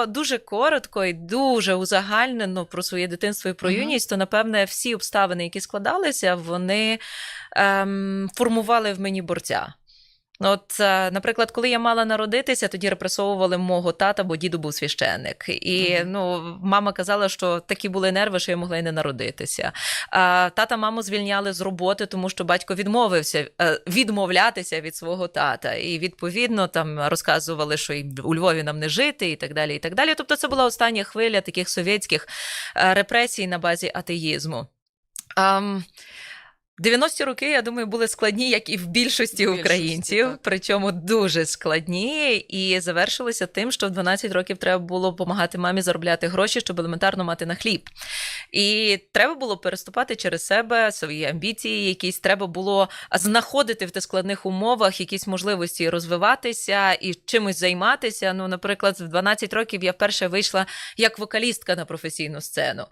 Якщо дуже коротко і дуже узагальнено про своє дитинство і про юність, то напевне всі обставини, які складалися, вони ем, формували в мені борця. От, е, наприклад, коли я мала народитися, тоді репресовували мого тата, бо діду був священник. І Мгм. ну, мама казала, що такі були нерви, що я могла й не народитися. А, тата маму звільняли з роботи, тому що батько відмовився е, відмовлятися від свого тата. І відповідно там розказували, що і у Львові нам не жити, і так далі. І так далі. Тобто, це була остання хвиля таких совєтських е, репресій на базі атеїзму. Ам, 90-ті роки, я думаю, були складні, як і в більшості В більшості, українців, так. причому дуже складні, і завершилися тим, що в 12 років треба було допомагати мамі заробляти гроші, щоб елементарно мати на хліб. І треба було переступати через себе свої амбіції, якісь треба було знаходити в тих складних умовах якісь можливості розвиватися і чимось займатися. Ну, наприклад, в 12 років я вперше вийшла як вокалістка на професійну сцену.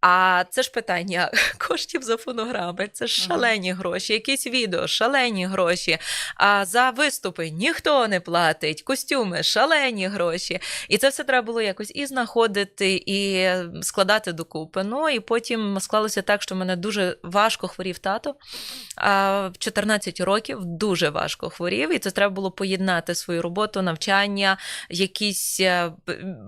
А це ж питання коштів за фонограми, це ж шалені гроші, якісь відео, шалені гроші. А за виступи ніхто не платить, костюми, шалені гроші. І це все треба було якось і знаходити, і складати докупи. Ну і потім склалося так, що мене дуже важко хворів тато. А в 14 років дуже важко хворів, і це треба було поєднати свою роботу, навчання, якісь е,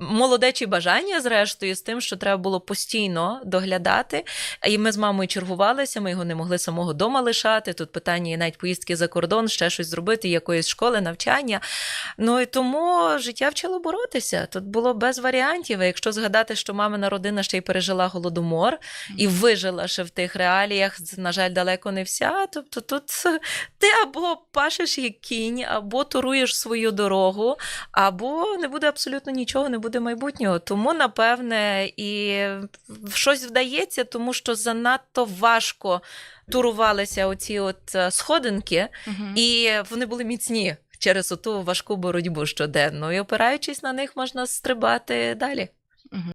молодечі бажання, зрештою, з тим, що треба було постійно доглядати. І ми з мамою чергувалися, ми його не могли самого дома лишати. Тут питання є навіть поїздки за кордон, ще щось зробити, якоїсь школи, навчання. Ну і тому життя вчило боротися. Тут було без варіантів. Якщо згадати, що мамина родина ще й пережила голодомор і вижила ще в тих реаліях, на жаль, далеко не вся. Тобто тут ти або пашеш як кінь, або туруєш свою дорогу, або не буде абсолютно нічого, не буде майбутнього. Тому, напевне, і щось вдається, тому що занадто важко турувалися оці от е, сходинки, Мгм. і вони були міцні через оту важку боротьбу щоденну. І опираючись на них, можна стрибати далі.